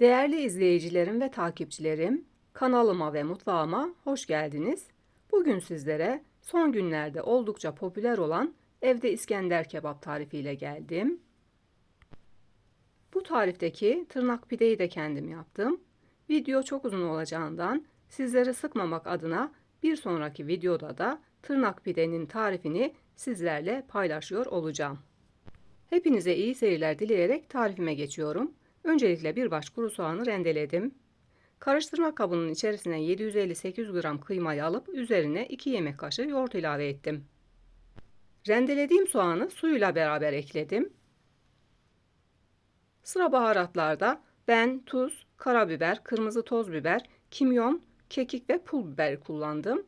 Değerli izleyicilerim ve takipçilerim, kanalıma ve mutfağıma hoş geldiniz. Bugün sizlere son günlerde oldukça popüler olan evde İskender kebap tarifiyle geldim. Bu tarifteki tırnak pideyi de kendim yaptım. Video çok uzun olacağından sizleri sıkmamak adına bir sonraki videoda da tırnak pidenin tarifini sizlerle paylaşıyor olacağım. Hepinize iyi seyirler dileyerek tarifime geçiyorum. Öncelikle bir baş kuru soğanı rendeledim. Karıştırma kabının içerisine 750-800 gram kıymayı alıp üzerine 2 yemek kaşığı yoğurt ilave ettim. Rendelediğim soğanı suyuyla beraber ekledim. Sıra baharatlarda ben tuz, karabiber, kırmızı toz biber, kimyon, kekik ve pul biber kullandım.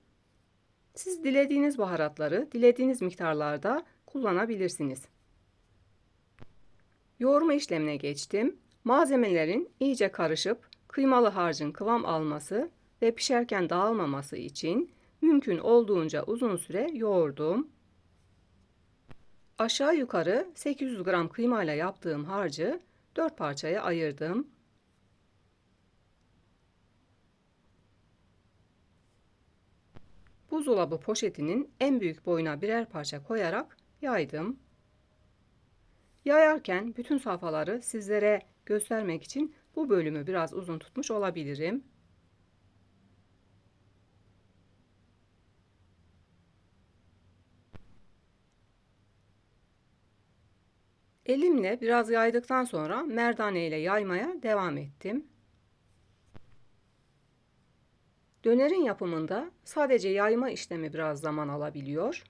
Siz dilediğiniz baharatları dilediğiniz miktarlarda kullanabilirsiniz. Yoğurma işlemine geçtim. Malzemelerin iyice karışıp kıymalı harcın kıvam alması ve pişerken dağılmaması için mümkün olduğunca uzun süre yoğurdum. Aşağı yukarı 800 gram kıymayla yaptığım harcı 4 parçaya ayırdım. Buzdolabı poşetinin en büyük boyuna birer parça koyarak yaydım. Yayarken bütün safhaları sizlere göstermek için bu bölümü biraz uzun tutmuş olabilirim. Elimle biraz yaydıktan sonra merdane ile yaymaya devam ettim. Dönerin yapımında sadece yayma işlemi biraz zaman alabiliyor.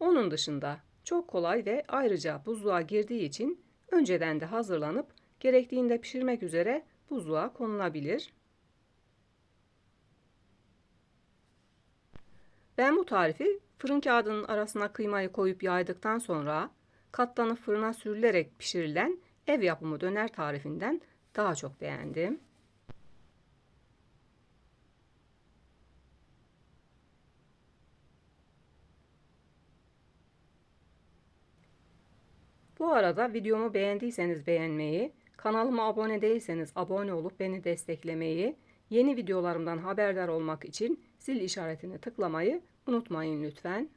Onun dışında çok kolay ve ayrıca buzluğa girdiği için önceden de hazırlanıp gerektiğinde pişirmek üzere buzluğa konulabilir. Ben bu tarifi fırın kağıdının arasına kıymayı koyup yaydıktan sonra katlanıp fırına sürülerek pişirilen ev yapımı döner tarifinden daha çok beğendim. Bu arada videomu beğendiyseniz beğenmeyi, kanalıma abone değilseniz abone olup beni desteklemeyi, yeni videolarımdan haberdar olmak için zil işaretini tıklamayı unutmayın lütfen.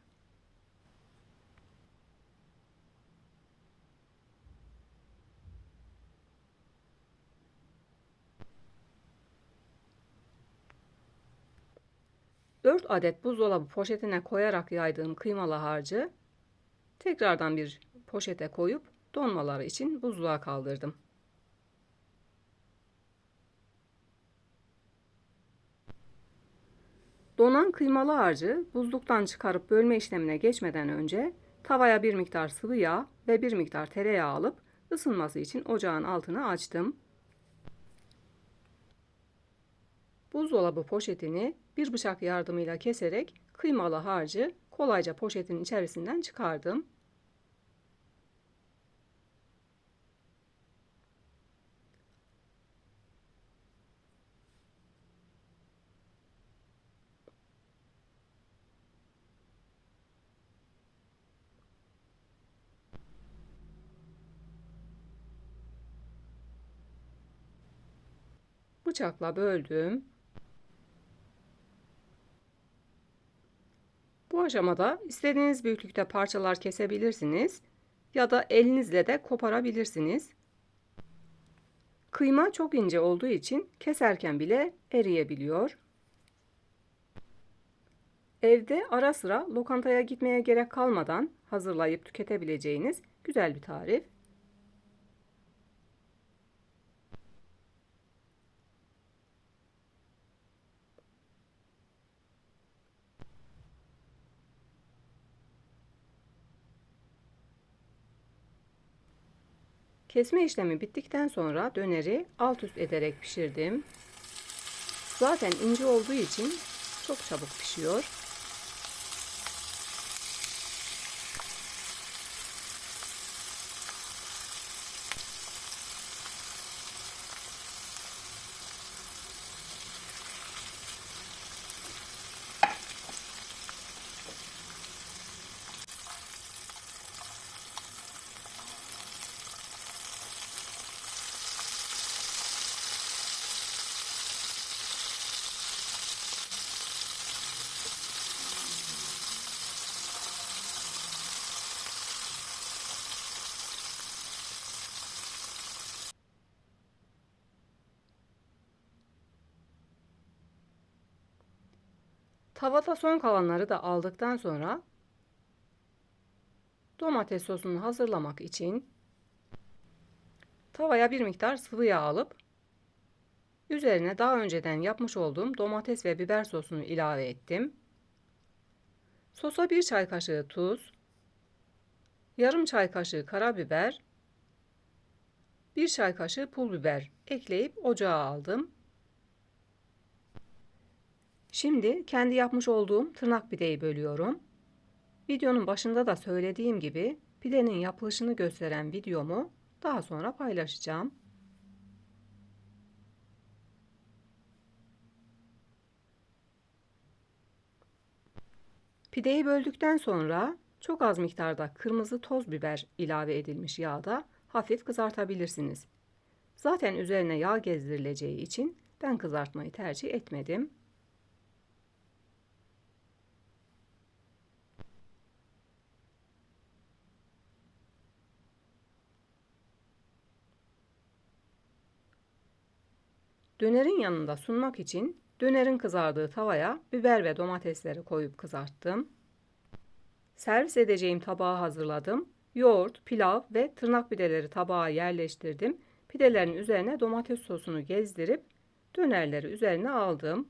Dört adet buzdolabı poşetine koyarak yaydığım kıymalı harcı tekrardan bir poşete koyup donmaları için buzluğa kaldırdım. Donan kıymalı harcı buzluktan çıkarıp bölme işlemine geçmeden önce tavaya bir miktar sıvı yağ ve bir miktar tereyağı alıp ısınması için ocağın altını açtım. Buzdolabı poşetini bir bıçak yardımıyla keserek kıymalı harcı kolayca poşetin içerisinden çıkardım. Bıçakla böldüm. Bu aşamada istediğiniz büyüklükte parçalar kesebilirsiniz ya da elinizle de koparabilirsiniz. Kıyma çok ince olduğu için keserken bile eriyebiliyor. Evde ara sıra lokantaya gitmeye gerek kalmadan hazırlayıp tüketebileceğiniz güzel bir tarif. Kesme işlemi bittikten sonra döneri alt üst ederek pişirdim. Zaten ince olduğu için çok çabuk pişiyor. Tavada son kalanları da aldıktan sonra domates sosunu hazırlamak için tavaya bir miktar sıvı yağ alıp üzerine daha önceden yapmış olduğum domates ve biber sosunu ilave ettim. Sosa bir çay kaşığı tuz, yarım çay kaşığı karabiber, bir çay kaşığı pul biber ekleyip ocağa aldım. Şimdi kendi yapmış olduğum tırnak pideyi bölüyorum. Videonun başında da söylediğim gibi pidenin yapılışını gösteren videomu daha sonra paylaşacağım. Pideyi böldükten sonra çok az miktarda kırmızı toz biber ilave edilmiş yağda hafif kızartabilirsiniz. Zaten üzerine yağ gezdirileceği için ben kızartmayı tercih etmedim. Dönerin yanında sunmak için dönerin kızardığı tavaya biber ve domatesleri koyup kızarttım. Servis edeceğim tabağı hazırladım. Yoğurt, pilav ve tırnak pideleri tabağa yerleştirdim. Pidelerin üzerine domates sosunu gezdirip dönerleri üzerine aldım.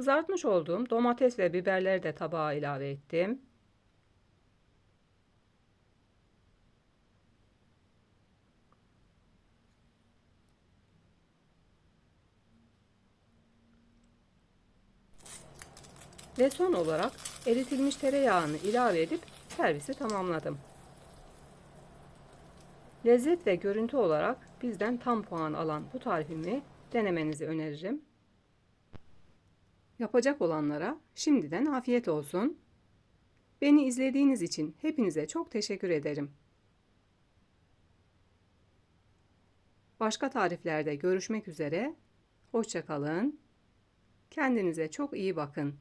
Kızartmış olduğum domates ve biberleri de tabağa ilave ettim. Ve son olarak eritilmiş tereyağını ilave edip servisi tamamladım. Lezzet ve görüntü olarak bizden tam puan alan bu tarifimi denemenizi öneririm. Yapacak olanlara şimdiden afiyet olsun. Beni izlediğiniz için hepinize çok teşekkür ederim. Başka tariflerde görüşmek üzere. Hoşçakalın. Kendinize çok iyi bakın.